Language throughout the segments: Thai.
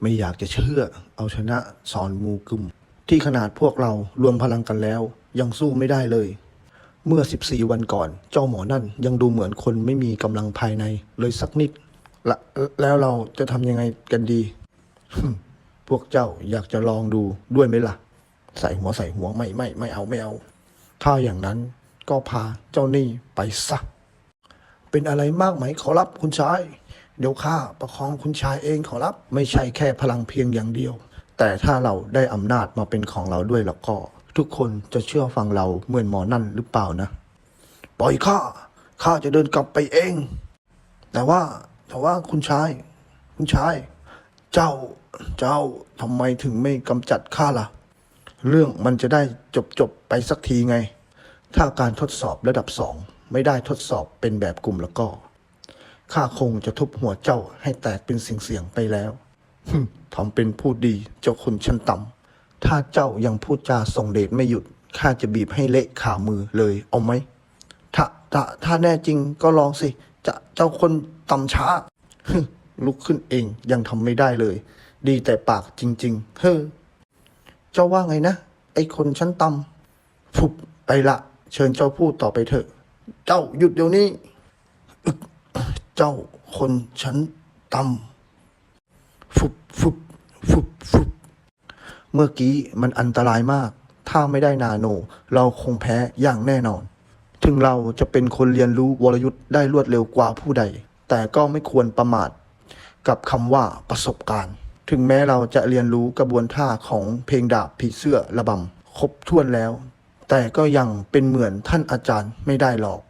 ไม่อยากจะเชื่อ เอาชนะสอนมูกึม ที่ขนาดพวกเรารวมพลังกันแล้ว ยังสู้ไม่ได้เลย เมื่อ 14 วันก่อน เจ้าหมอนั่นยังดูเหมือนคนไม่มีกำลังภายในเลยสักนิดละแล้วเราจะทำยังไงกันดี พวกเจ้าอยากจะลองดูด้วยไหมล่ะ ใส่หัวใส่หัวไม่ไม่ไม่เอาไม่เอา ถ้าอย่างนั้นก็พาเจ้านี่ไปซะเป็นอะไรมากไหมขอรับคุณชาย เดี๋ยวข้าประคองคุณชายเองขอรับ ไม่ใช่แค่พลังเพียงอย่างเดียว แต่ถ้าเราได้อำนาจมาเป็นของเราด้วยแล้วก็ ทุกคนจะเชื่อฟังเราเหมือนหมอนั่นหรือเปล่านะ ปล่อยข้าข้าจะเดินกลับไปเอง แต่ว่าแต่ว่าคุณชาย คุณชาย เจ้าเจ้าทำไมถึงไม่กำจัดข้าล่ะ เรื่องมันจะได้จบจบไปสักทีไง ถ้าการทดสอบระดับสองไม่ได้ทดสอบเป็นแบบกลุ่มแล้วก็ ข้าคงจะทุบหัวเจ้าให้แตกเป็นเสียงๆไปแล้วหึทำเป็นพูดดีเจ้าคนชั้นต่ำถ้าเจ้ายังพูดจาส่งเดชไม่หยุดข้าจะบีบให้เละขามือเลยเอาไหมถ้าถ้าถ้าแน่จริงก็ลองสิ จะเจ้าคนต่ำช้าฮึลุกขึ้นเองยังทำไม่ได้เลย ดีแต่ปากจริง ๆ เฮ้อเจ้าว่าไงนะ ไอ้คนชั้นต่ำฟุบไปละ เชิญเจ้าพูดต่อไปเถอะ เจ้าหยุดเดี๋ยวนี้ เจ้าคนชั้นต่ำฟุบฟุบฟุบฟุบเมื่อกี้มันอันตรายมาก ถ้าไม่ได้นาโน เราคงแพ้อย่างแน่นอน ถึงเราจะเป็นคนเรียนรู้วรยุทธ์ได้รวดเร็วกว่าผู้ใด แต่ก็ไม่ควรประมาทกับคำว่าประสบการณ์ ถึงแม้เราจะเรียนรู้กระบวนท่าของเพลงดาบผีเสื้อระบำครบถ้วนแล้ว แต่ก็ยังเป็นเหมือนท่านอาจารย์ไม่ได้หรอก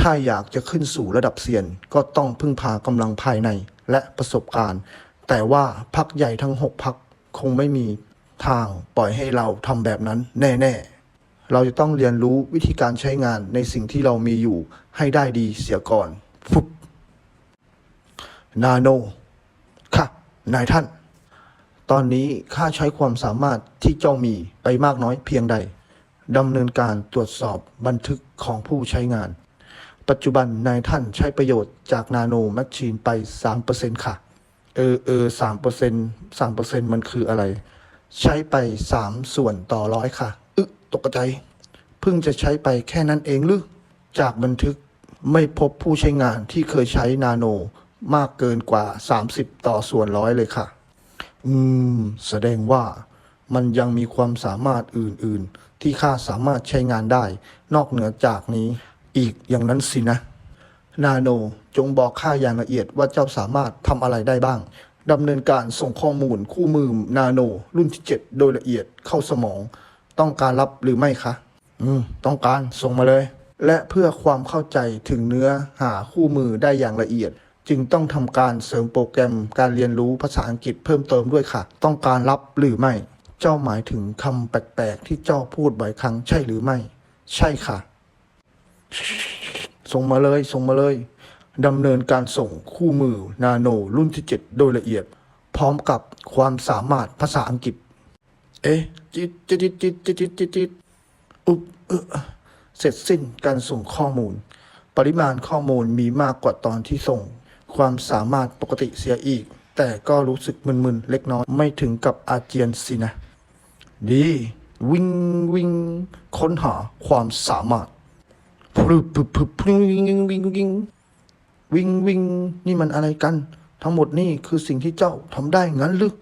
ถ้าอยากจะขึ้นสู่ระดับเซียน ก็ต้องพึ่งพากำลังภายในและประสบการณ์ แต่ว่าพักใหญ่ทั้งหกพักคงไม่มีทางปล่อยให้เราทำแบบนั้นแน่ๆ เราจะต้องเรียนรู้วิธีการใช้งานในสิ่งที่เรามีอยู่ให้ได้ดีเสียก่อนฟุบนาโน ค่ะ นายท่าน ตอนนี้ข้าใช้ความสามารถที่เจ้ามีไปมากน้อยเพียงใดดำเนินการตรวจสอบบันทึกของผู้ใช้งาน ปัจจุบันนายท่านใช้ประโยชน์จากนาโนแมชชีนไป 3%ค่ะ เออเออสามเปอร์เซ็นสามเปอร์เซ็นมันคืออะไร ใช้ไป3ส่วนต่อร้อยค่ะ อึตกใจ เพิ่งจะใช้ไปแค่นั้นเองหรือ จากบันทึกไม่พบผู้ใช้งานที่เคยใช้นาโนมากเกินกว่า 30 ต่อส่วนร้อยเลยค่ะ อืม แสดงว่ามันยังมีความสามารถอื่น ๆ ที่ข้าสามารถใช้งานได้ นอกเหนือจากนี้ อีกอย่างนั้นสินะ นาโนจงบอกข้าอย่างละเอียดว่าเจ้าสามารถทำอะไรได้บ้างดำเนินการส่งข้อมูลคู่มือนาโน รุ่นที่ 7 โดยละเอียดเข้าสมอง ต้องการรับหรือไม่คะ อืม ต้องการส่งมาเลย และเพื่อความเข้าใจถึงเนื้อหาคู่มือได้อย่างละเอียด จึงต้องทำการเสริมโปรแกรมการเรียนรู้ภาษาอังกฤษเพิ่มเติมด้วยค่ะ ต้องการรับหรือไม่ เจ้าหมายถึงคำแปลกๆที่เจ้าพูดบ่อยครั้งใช่หรือไม่ ใช่ค่ะ ส่งมาเลยส่งมาเลยดำเนินการส่งคู่มือนาโนรุ่นที่ 7 โดยละเอียด พร้อมกับความสามารถภาษาอังกฤษ เอ๊ะจิตจิตจิตจิตจิตจิตจิตอุบเออเสร็จสิ้นการส่งข้อมูล ปริมาณข้อมูลมีมากกว่าตอนที่ส่ง ความสามารถปกติเสียอีก แต่ก็รู้สึกมึนๆ เล็กน้อย ไม่ถึงกับอาเจียนสินะ ดี วิ่งวิ่งค้นหาความสามารถ พรึบพรึบพรึบพรึบวิ่งวิ่งวิ่งวิ่งวิ่งวิ่งนี่มันอะไรกัน ทั้งหมดนี่คือสิ่งที่เจ้าทำได้งั้นหรือ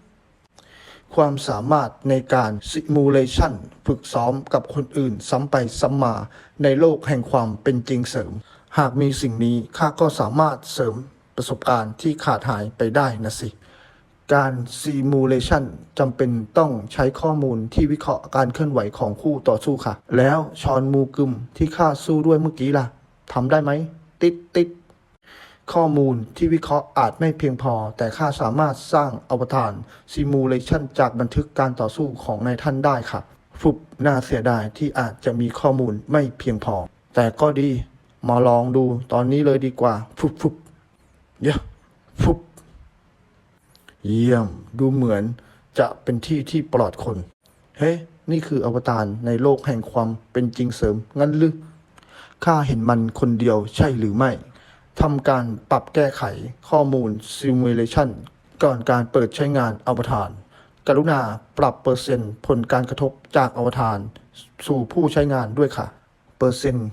ความสามารถในการซิมูเลชันฝึกซ้อมกับคนอื่นซ้ำไปซ้ำมาในโลกแห่งความเป็นจริงเสริม หากมีสิ่งนี้ข้าก็สามารถเสริมประสบการณ์ที่ขาดหายไปได้นะสิ การซีมูเลชันจำเป็นต้องใช้ข้อมูลที่วิเคราะห์การเคลื่อนไหวของคู่ต่อสู้ค่ะ แล้วชอนมูกึมที่ข้าสู้ด้วยเมื่อกี้ล่ะทำได้ไหม ติดติดข้อมูลที่วิเคราะห์อาจไม่เพียงพอ แต่ข้าสามารถสร้างอวตารซีมูเลชันจากบันทึกการต่อสู้ของนายท่านได้ค่ะฟุบน่าเสียดายที่อาจจะมีข้อมูลไม่เพียงพอ แต่ก็ดี มาลองดูตอนนี้เลยดีกว่าฟุบฟุบเยอะฟุบ เยี่ยม ดูเหมือนจะเป็นที่ที่ปลอดคน เฮ้นี่คืออวตารในโลกแห่งความเป็นจริงเสริม งั้นหรือข้าเห็นมันคนเดียวใช่หรือไม่ทำการปรับแก้ไขข้อมูล Simulation ก่อนการเปิดใช้งานอวตาร กรุณาปรับเปอร์เซ็นต์ผลการกระทบจากอวตารสู่ผู้ใช้งานด้วยค่ะ เปอร์เซ็นต์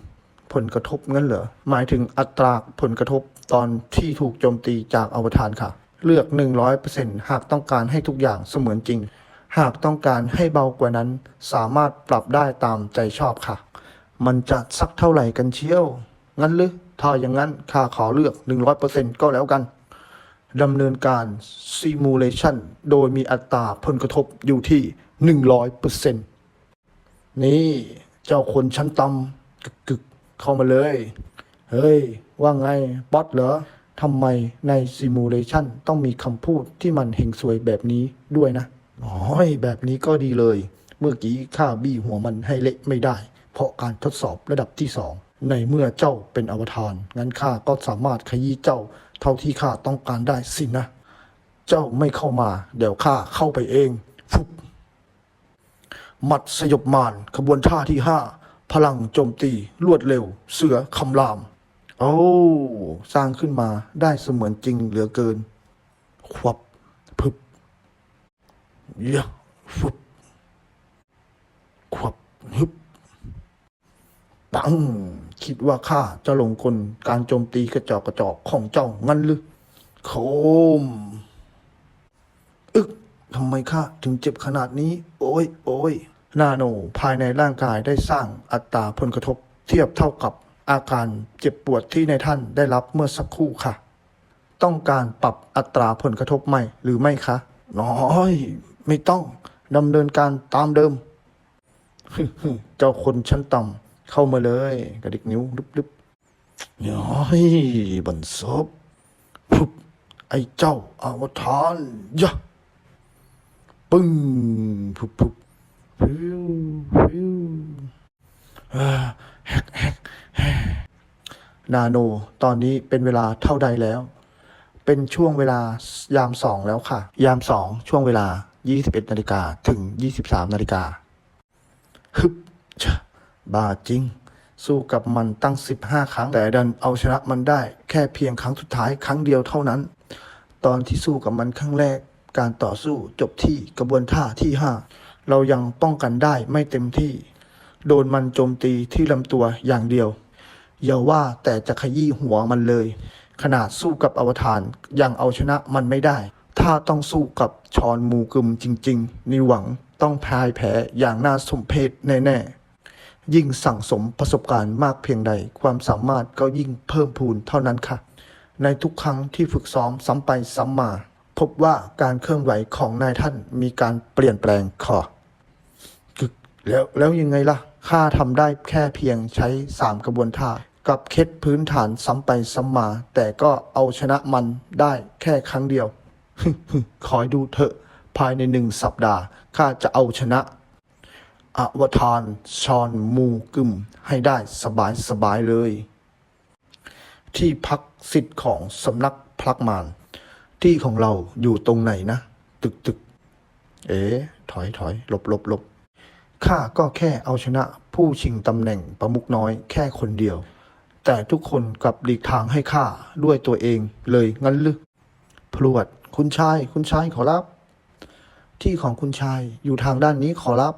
ผลกระทบงั้นเหรอ หมายถึงอัตราผลกระทบตอนที่ถูกโจมตีจากอวตารค่ะ เลือก 100%หากต้องการให้ทุกอย่างเสมือนจริง หากต้องการให้เบากว่านั้น สามารถปรับได้ตามใจชอบค่ะ มันจะสักเท่าไหร่กันเชียว งั้นหรือ ถ้าอย่างนั้นข้าขอเลือก 100%ก็แล้วกัน ดำเนินการ Simulation โดยมีอัตราผลกระทบอยู่ที่ 100%นี่เจ้าคนชั้นต่ำกึกกึกเข้ามาเลย เฮ้ย ว่าไง ป๊อตเหรอ ทำไมใน Simulation ต้องมีคำพูดที่มันเฮงสวยแบบนี้ด้วยนะอ๋อยแบบนี้ก็ดีเลย เมื่อกี้ข้าบี้หัวมันให้เละไม่ได้ เพราะการทดสอบระดับที่สองในเมื่อเจ้าเป็นอวตารงั้นข้าก็สามารถขยี้เจ้า เท่าที่ข้าต้องการได้สินะ เจ้าไม่เข้ามา เดี๋ยวข้าเข้าไปเองฟุบหมัดสยบมารขบวนท่าที่ห้าพลังโจมตีรวดเร็ว เสือคำราม โอ้สร้างขึ้นมาได้เสมือนจริงเหลือเกิน ควับพึบยะฟุบควับฮึบปังคิดว่าข้าจะลงกลการโจมตีกระจอกกระจอกของเจ้างั้นหรือโคม อึกทำไมข้าถึงเจ็บขนาดนี้ โอ้ยโอ้ยนาโนภายในร่างกายได้สร้างอัตราผลกระทบเทียบเท่ากับ อาการเจ็บปวดที่ในท่านได้รับเมื่อสักครู่ค่ะ ต้องการปรับอัตราผลกระทบใหม่หรือไม่คะน้อย ไม่ต้องดำเนินการตามเดิม เจ้าคนชั้นต่ำเข้ามาเลย กระดิกนิ้วลึบๆน้อยบันซบพุบไอ้เจ้าอาวทานยะปึ้งพุบพุบฟิวฟิวแฮกแฮก นาโน ตอนนี้เป็นเวลาเท่าใดแล้ว เป็นช่วงเวลายามสองแล้วค่ะ ยามสองช่วงเวลา 21นาฬิกาถึง 23นาฬิกาฮึบชะบ้าจริง สู้กับมันตั้ง 15 ครั้ง แต่ดันเอาชนะมันได้แค่เพียงครั้งสุดท้ายครั้งเดียวเท่านั้น ตอนที่สู้กับมันครั้งแรก การต่อสู้จบที่กระบวนท่าที่ 5 เรายังป้องกันได้ไม่เต็มที่ โดนมันโจมตีที่ลำตัวอย่างเดียว อย่าว่าแต่จะขยี้หัวมันเลย ขนาดสู้กับอวตารยังเอาชนะมันไม่ได้ ถ้าต้องสู้กับชอนมูกึมจริง ๆนี่หวังต้องพายแพ้อย่างน่าสมเพชแน่ๆ ยิ่งสั่งสมประสบการณ์มากเพียงใด ความสามารถก็ยิ่งเพิ่มพูนเท่านั้นค่ะ ในทุกครั้งที่ฝึกซ้อมซ้ำไปซ้ำมา พบว่าการเคลื่อนไหวของนายท่านมีการเปลี่ยนแปลงค่ะแล้วแล้วยังไงล่ะ ข้าทำได้แค่เพียงใช้สามกระบวนท่า กับเคล็ดพื้นฐานซ้ำไปซ้ำมา แต่ก็เอาชนะมันได้แค่ครั้งเดียวคอยดูเถอะ ภายในหนึ่งสัปดาห์ข้าจะเอาชนะอวตารชอนมูกึมให้ได้สบายสบายๆเลย ที่พักสิทธิ์ของสำนักพลักมาน ที่ของเราอยู่ตรงไหนนะ ตึกตึก เอ๋ถอยถอยหลบหลบหลบ ข้าก็แค่เอาชนะผู้ชิงตำแหน่งประมุกน้อยแค่คนเดียว แต่ทุกคนกลับหลีกทางให้ข้าด้วยตัวเองเลยงั้นหรือพลวดคุณชาย คุณชายขอรับ ที่ของคุณชายอยู่ทางด้านนี้ขอรับ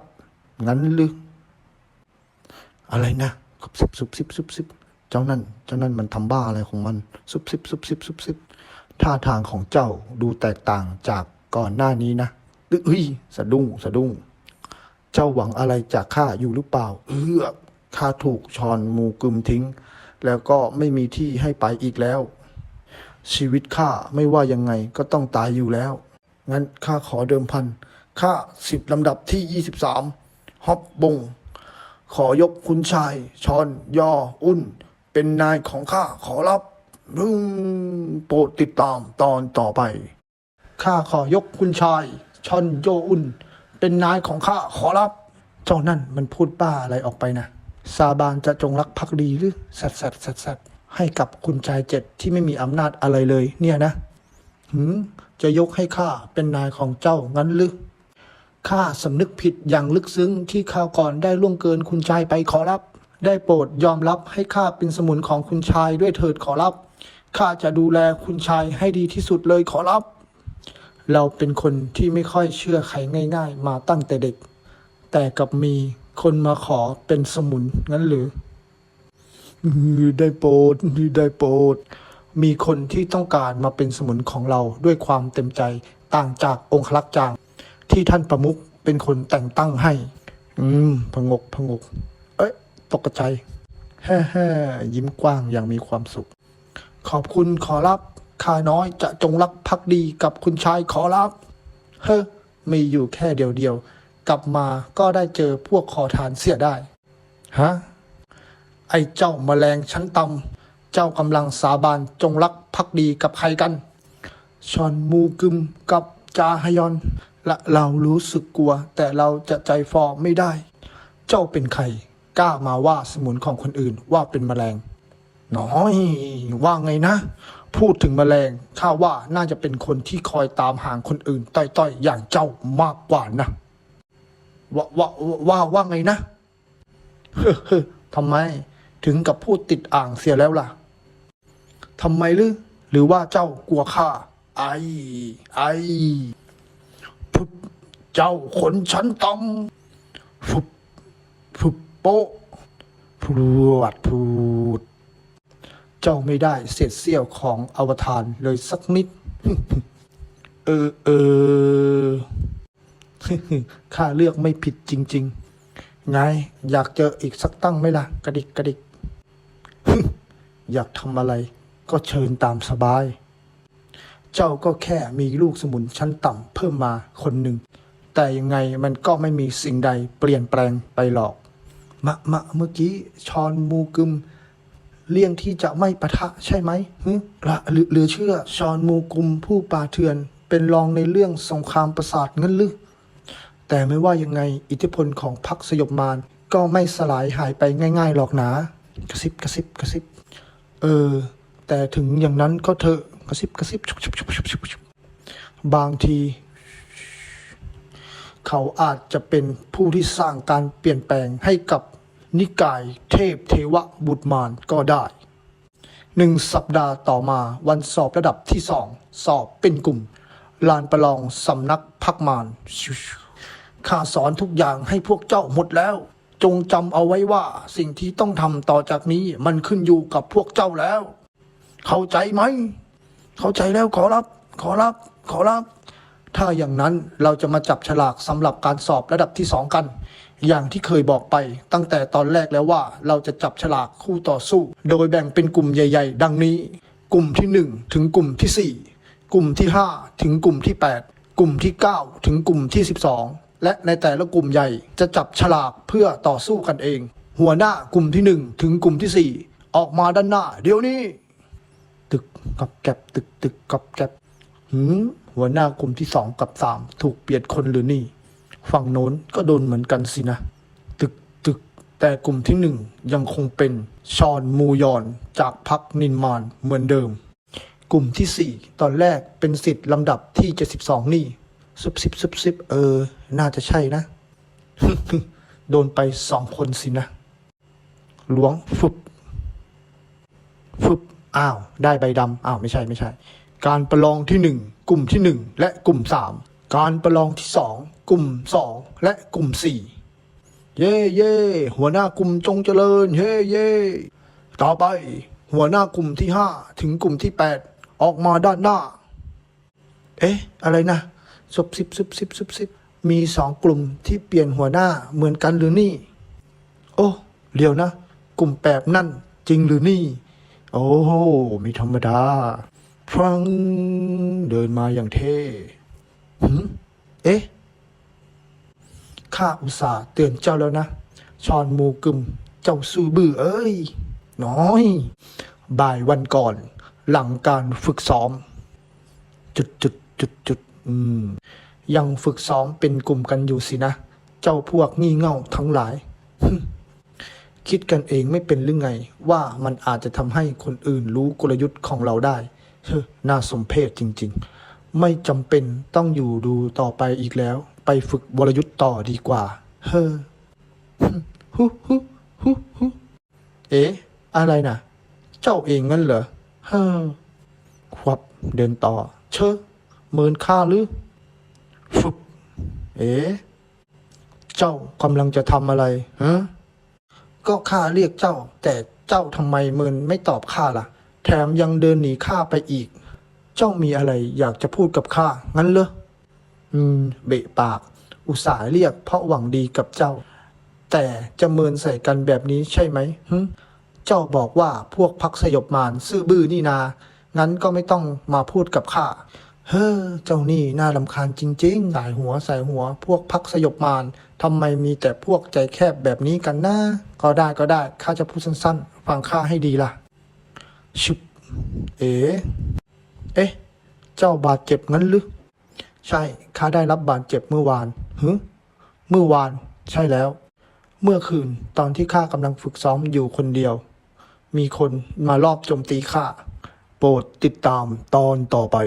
งั้นหรือะไรนะซุบซิบซุบซิบซุบซิบเจ้านั่น เจ้านั่นมันทำบ้าอะไรของมันซุบซิบซุบซิบซุบซิบท่าทางของเจ้าดูแตกต่างจากก่อนหน้านี้นะเอ้ยสะดุ้งสะดุ้ง เจ้าหวังอะไรจากข้าอยู่หรือเปล่า เออข้าถูกชอนมูกึมทิ้ง แล้วก็ไม่มีที่ให้ไปอีกแล้ว ชีวิตข้าไม่ว่ายังไงก็ต้องตายอยู่แล้ว งั้นข้าขอเดิมพันข้าสิบลำดับที่ยี่สิบสามฮอบบง ขอยกคุณชายชอนยออุ่น เป็นนายของข้าขอรับอืมโปรดติดตามตอนต่อไป ข้าขอยกคุณชายชอนโยอุ่น เป็นนายของข้าขอรับเจ้านั่นมันพูดบ้าอะไรออกไปนะซาบานจะจงรักภักดีหรือสัตสัตสัตสัตให้กับคุณชายเจ็ดที่ไม่มีอำนาจอะไรเลย เนี่ยนะหืมจะยกให้ข้าเป็นนายของเจ้างั้นหรือข้าสำนึกผิดอย่างลึกซึ้งที่ข้าวก่อนได้ล่วงเกินคุณชายไปขอรับ ได้โปรดยอมรับให้ข้าเป็นสมุนของคุณชายด้วยเถิดขอรับข้าจะดูแลคุณชายให้ดีที่สุดเลยขอรับ เราเป็นคนที่ไม่ค่อยเชื่อใครง่าย ๆ มาตั้งแต่เด็ก แต่กลับมีคนมาขอเป็นสมุนงั้นหรือ ได้โปรดได้โปรด มีคนที่ต้องการมาเป็นสมุนของเราด้วยความเต็มใจต่างจากองคลักษ์จาง ที่ท่านประมุขเป็นคนแต่งตั้งให้ อืมพงกพงก เอ้ย ตกใจแฮ่แฮ่ยิ้มกว้างอย่างมีความสุข ขอบคุณขอรับ ข้าน้อยจะจงรักภักดีกับคุณชายขอรับ เฮ้อมีอยู่แค่เดียวเดียวๆกลับมาก็ได้เจอพวกขอทานเสียได้ ฮะ ไอ้เจ้าแมลงชั้นต่ำเจ้ากำลังสาบานจงรักภักดีกับใครกัน ชอนมูกึมกับจาฮยอน และเรารู้สึกกลัว แต่เราจะใจฟอไม่ได้ เจ้าเป็นใคร กล้ามาว่าสมุนของคนอื่นว่าเป็นแมลง น้อย ว่าไงนะ พูดถึงแมลงข้าว่าน่าจะเป็นคนที่คอยตามหางคนอื่นต้อยๆ อย่างเจ้ามากกว่านะว่าว่าว่าว่าไงนะเฮ้อเฮทำไม ถึงกับพูดติดอ่างเสียแล้วล่ะทำไมหรือหรือว่าเจ้ากลัวข้าไอไอพุบเจ้าขนชั้นต่ำฟุบฟุบโปะพรวดพูด เจ้าไม่ได้เศษเสี้ยวของอวตารเลยสักนิด เออเออข้าเลือกไม่ผิดจริง ๆ ไง อยากเจออีกสักตั้งไหมล่ะ กระดิกกระดิก อยากทำอะไร ก็เชิญตามสบาย เจ้าก็แค่มีลูกสมุนชั้นต่ำเพิ่มมาคนหนึ่ง แต่ยังไงมันก็ไม่มีสิ่งใดเปลี่ยนแปลงไปหรอก มะมะเมื่อกี้ชอนมูกึม เลี่ยงที่จะไม่ปะทะใช่ไหมฮึละหรือหรือเชื่อชอนมูกุมผู้ป่าเถื่อน เป็นรองในเรื่องสงครามประสาทเงั้นหรือแต่ไม่ว่ายังไงอิทธิพลของพรรคสยบมารก็ไม่สลายหายไปง่ายๆหรอกนะ กระซิบกระซิบกระซิบ เออ แต่ถึงอย่างนั้นก็เถอะกระซิบกระซิบชุบชุบชุบชุบชุบชุบบางที เขาอาจจะเป็นผู้ที่สร้างการเปลี่ยนแปลงให้กับ นิกายเทพเทวบุตรมารก็ได้หนึ่งสัปดาห์ต่อมาวันสอบระดับที่สองสอบเป็นกลุ่ม ลานประลองสำนักพักมารข้าสอนทุกอย่างให้พวกเจ้าหมดแล้ว จงจำเอาไว้ว่าสิ่งที่ต้องทำต่อจากนี้มันขึ้นอยู่กับพวกเจ้าแล้ว เข้าใจไหม เข้าใจแล้วขอรับ ขอรับ ขอรับ ถ้าอย่างนั้นเราจะมาจับฉลากสำหรับการสอบระดับที่สองกัน อย่างที่เคยบอกไปตั้งแต่ตอนแรกแล้วว่าเราจะจับฉลากคู่ต่อสู้ โดยแบ่งเป็นกลุ่มใหญ่ ๆ ดังนี้ กลุ่มที่หนึ่งถึงกลุ่มที่สี่กลุ่มที่ห้าถึงกลุ่มที่แปดกลุ่มที่เก้าถึงกลุ่มที่สิบสองและในแต่ละกลุ่มใหญ่จะจับฉลากเพื่อต่อสู้กันเอง หัวหน้ากลุ่มที่หนึ่งถึงกลุ่มที่สี่ออกมาด้านหน้า เดี๋ยวนี้ ตึกกับแกบตึกตึกกับแกบหืมหัวหน้ากลุ่มที่สองกับสามถูกเปลี่ยนคนหรือนี่ ฝั่งโน้นก็โดนเหมือนกันสินะ ตึกตึก แต่กลุ่มที่หนึ่งยังคงเป็นชอนมูยอนจากพักนินมานเหมือนเดิม กลุ่มที่สี่ตอนแรกเป็นสิทธิ์ลำดับที่เจ็ดสิบสองนี่ซุบซิบซุบซิบเออ น่าจะใช่นะ โดนไปสองคนสินะ หลวงฟุบฟึบอ้าว ได้ใบดำอ้าว ไม่ใช่ไม่ใช่ การประลองที่หนึ่งกลุ่มที่หนึ่งและกลุ่มสาม การประลองที่สองกลุ่มสองและกลุ่มสี่เย่เย่หัวหน้ากลุ่มจงเจริญเย่เย่ต่อไป หัวหน้ากลุ่มที่ห้าถึงกลุ่มที่แปดออกมาด้านหน้า เอ๊ะ อะไรนะซุบซิบซุบซิบซุบซิบมีสองกลุ่มที่เปลี่ยนหัวหน้าเหมือนกันหรือนี่ โอ้เดี๋ยวนะ กลุ่มแปบนั่นจริงหรือนี่ โอ้โหไม่ธรรมดาฟรังเดินมาอย่างเท่ หืมเอ๊ะ ข้าอุตส่าห์เตือนเจ้าแล้วนะ ชอนมูกึม เจ้าซูบือเอ้ย น้อย บ่ายวันก่อน หลังการฝึกซ้อม จุดจุดจุดจุดอืม ยังฝึกซ้อมเป็นกลุ่มกันอยู่สินะ เจ้าพวกงี่เง่าทั้งหลายคิดกันเองไม่เป็นหรือไง ว่ามันอาจจะทำให้คนอื่นรู้กลยุทธ์ของเราได้เฮ้อน่าสมเพชจริง ๆ ไม่จำเป็นต้องอยู่ดูต่อไปอีกแล้ว ไปฝึกวรยุทธ์ต่อดีกว่า เฮ้อฮึฮึฮึฮึเอ๊ะ อะไรนะเจ้าเองงั้นเหรอ เฮ้อควับเดินต่อ เชอะเมินข้าหรือฟึบเอ๋เจ้ากำลังจะทำอะไรฮะก็ข้าเรียกเจ้า แต่เจ้าทำไมเมินไม่ตอบข้าล่ะ แถมยังเดินหนีข้าไปอีก เจ้ามีอะไรอยากจะพูดกับข้างั้นเหรอ อืม เบะปาก อุตส่าห์เรียกเพราะหวังดีกับเจ้า แต่จะเมินใส่กันแบบนี้ใช่ไหมฮึเจ้าบอกว่าพวกพักสยบมารซื่อบื้อนี่นา งั้นก็ไม่ต้องมาพูดกับข้า เฮ้อ เจ้านี่น่าลำคาญจริงๆ สายหัวสายหัว พวกพักสยบมารทำไมมีแต่พวกใจแคบแบบนี้กันนะก็ได้ก็ได้ข้าจะพูดสั้นๆ ฟังข้าให้ดีล่ะ ชุบเอ๋ เอ๊ะ เจ้าบาดเจ็บงั้นหรือ ใช่ ข้าได้รับบาดเจ็บเมื่อวานฮึเมื่อวาน ใช่แล้ว เมื่อคืนตอนที่ข้ากำลังฝึกซ้อมอยู่คนเดียว มีคนมารอบโจมตีข้า โปรดติดตามตอนต่อไป